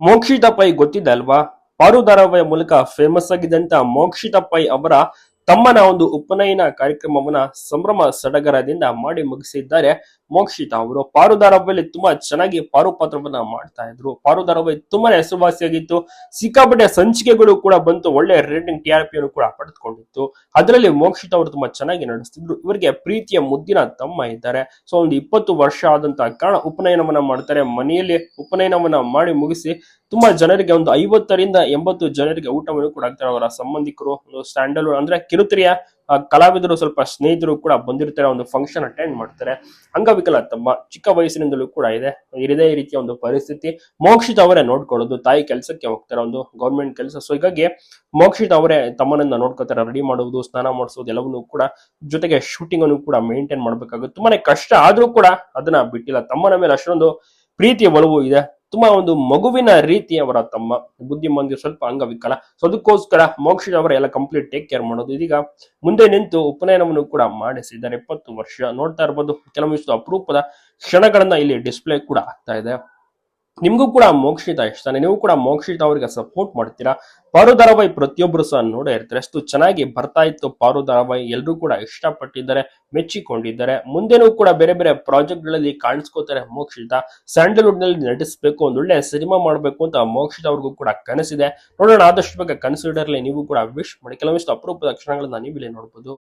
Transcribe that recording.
Mokshitha pi ಗೊತ್ತಿದೆ ಅಲ್ವಾ? ಪಾರು ಧಾರಾವಾಹಿಯ ಮೂಲಕ ಫೇಮಸ್ ಆಗಿದ್ದಂತ ಮೋಕ್ಷಿತ ಪೈ ಅವರ ತಮ್ಮನ ಒಂದು ಉಪನಯನ ಕಾರ್ಯಕ್ರಮವನ್ನ ಸಂಭ್ರಮ ಸಡಗರದಿಂದ ಮಾಡಿ ಮುಗಿಸಿದ್ದಾರೆ. ಮೋಕ್ಷಿತಾ ಅವರು ಪಾರುದಾರಬ್ಬಲ್ಲಿ ತುಂಬಾ ಚೆನ್ನಾಗಿ ಪಾರು ಪಾತ್ರವನ್ನ ಮಾಡ್ತಾ ಇದ್ರು. ಪಾರುದಾರಬ್ಬ ತುಂಬಾನೇ ಹೆಸರುವಾಸಿಯಾಗಿತ್ತು. ಸಿಕ್ಕಾಪಟ್ಟೆ ಸಂಚಿಕೆಗಳು ಕೂಡ ಬಂತು. ಒಳ್ಳೆ ರೇಟಿಂಗ್ ಟಿ ಆರ್ ಪಿ ಕೂಡ ಪಡೆದುಕೊಂಡಿತ್ತು. ಅದರಲ್ಲಿ ಮೋಕ್ಷಿತಾ ಅವರು ತುಂಬಾ ಚೆನ್ನಾಗಿ ನಡೆಸ್ತಿದ್ರು. ಇವರಿಗೆ ಪ್ರೀತಿಯ ಮುದ್ದಿನ ತಮ್ಮ ಇದ್ದಾರೆ. ಸೊ, ಒಂದು ಇಪ್ಪತ್ತು ವರ್ಷ ಆದಂತಹ ಕಾರಣ ಉಪನಯನವನ್ನ ಮಾಡ್ತಾರೆ. ಮನೆಯಲ್ಲಿ ಉಪನಯನವನ್ನ ಮಾಡಿ ಮುಗಿಸಿ ತುಂಬಾ ಜನರಿಗೆ ಒಂದು ಐವತ್ತರಿಂದ ಎಂಬತ್ತು ಜನರಿಗೆ ಊಟವನ್ನು ಕೂಡ ಆಗ್ತಾರೆ. ಅವರ ಸಂಬಂಧಿಕರು ಸ್ಟ್ಯಾಂಡಲ್ ಅಂದ್ರೆ ಕಿರುತೆರೆಯ ಕಲಾವಿದರು ಸ್ವಲ್ಪ ಸ್ನೇಹಿತರು ಕೂಡ ಬಂದಿರ್ತಾರೆ, ಒಂದು ಫಂಕ್ಷನ್ ಅಟೆಂಡ್ ಮಾಡ್ತಾರೆ. ಅಂಗವಿಕಲ ತಮ್ಮ ಚಿಕ್ಕ ವಯಸ್ಸಿನಿಂದಲೂ ಕೂಡ ಇದೆ. ಇದೇ ರೀತಿಯ ಒಂದು ಪರಿಸ್ಥಿತಿ. ಮೋಕ್ಷಿತ್ ಅವರೇ ನೋಡ್ಕೊಳ್ಳೋದು, ತಾಯಿ ಕೆಲಸಕ್ಕೆ ಹೋಗ್ತಾರೆ, ಒಂದು ಗೌರ್ಮೆಂಟ್ ಕೆಲಸ. ಸೊ ಹೀಗಾಗಿ ಮೋಕ್ಷಿತ್ ಅವರೇ ತಮ್ಮನನ್ನ ನೋಡ್ಕೋತಾರೆ ರೆಡಿ ಮಾಡುವುದು, ಸ್ನಾನ ಮಾಡಿಸೋದು ಎಲ್ಲವನ್ನೂ ಕೂಡ ಜೊತೆಗೆ ಶೂಟಿಂಗ್ ಅನ್ನು ಕೂಡ ಮೇಂಟೈನ್ ಮಾಡ್ಬೇಕಾಗುತ್ತೆ. ತುಂಬಾನೇ ಕಷ್ಟ ಆದ್ರೂ ಕೂಡ ಅದನ್ನ ಬಿಟ್ಟಿಲ್ಲ. ತಮ್ಮನ ಮೇಲೆ ಅಷ್ಟೊಂದು ಪ್ರೀತಿಯ ಒಲವು ಇದೆ. ತುಂಬಾ ಒಂದು ಮಗುವಿನ ರೀತಿ ಅವರ ತಮ್ಮ ಬುದ್ಧಿಮಂದಿ ಸ್ವಲ್ಪ ಅಂಗವಿಕಲ. ಸೊ ಅದಕ್ಕೋಸ್ಕರ ಮೋಕ್ಷಿತ್ ಅವರ ಎಲ್ಲ ಕಂಪ್ಲೀಟ್ ಟೇಕ್ ಕೇರ್ ಮಾಡೋದು. ಇದೀಗ ಮುಂದೆ ನಿಂತು ಉಪನಯನವನ್ನು ಕೂಡ ಮಾಡಿಸಿದ್ದಾರೆ. ಇಪ್ಪತ್ತು ವರ್ಷ ನೋಡ್ತಾ ಇರ್ಬೋದು. ಕೆಲವೊಂದಿಷ್ಟು ಅಪರೂಪದ ಕ್ಷಣಗಳನ್ನ ಇಲ್ಲಿ ಡಿಸ್ಪ್ಲೇ ಕೂಡ ಆಗ್ತಾ ಇದೆ. ನಿಮ್ಗೂ ಕೂಡ ಮೋಕ್ಷಿತ ಇಷ್ಟನೇ ನೀವು ಕೂಡ ಮೋಕ್ಷಿತ ಅವರಿಗೆ ಸಪೋರ್ಟ್ ಮಾಡ್ತೀರಾ? ಪಾರು ಧಾರಾವಾಹಿ ಪ್ರತಿಯೊಬ್ಬರು ಸಹ ನೋಡೇ ಇರ್ತಾರೆ ಅಷ್ಟು ಚೆನ್ನಾಗಿ ಬರ್ತಾ ಇತ್ತು ಪಾರು ಧಾರಾವಾಹಿ ಎಲ್ಲರೂ ಕೂಡ ಇಷ್ಟಪಟ್ಟಿದ್ದಾರೆ, ಮೆಚ್ಚಿಕೊಂಡಿದ್ದಾರೆ. ಮುಂದೆನೂ ಕೂಡ ಬೇರೆ ಬೇರೆ ಪ್ರಾಜೆಕ್ಟ್ಗಳಲ್ಲಿ ಕಾಣಿಸ್ಕೋತಾರೆ ಮೋಕ್ಷಿತ ಸ್ಯಾಂಡಲ್ವುಡ್ನಲ್ಲಿ ನಟಿಸಬೇಕು, ಒಂದ್ ಒಳ್ಳೆ ಸಿನಿಮಾ ಮಾಡಬೇಕು ಅಂತ ಮೋಕ್ಷಿತ ಅವ್ರಿಗೂ ಕೂಡ ಕನಸಿದೆ. ನೋಡೋಣ, ಆದಷ್ಟು ಬೇಗ ಕನ್ಸಿಡರ್ಲಿ ನೀವು ಕೂಡ ವಿಶ್ ಮಾಡಿ. ಕೆಲವೊಂದಿಷ್ಟು ಅಪರೂಪದ ಕ್ಷಣಗಳನ್ನ ನೀವು ಇಲ್ಲಿ ನೋಡಬಹುದು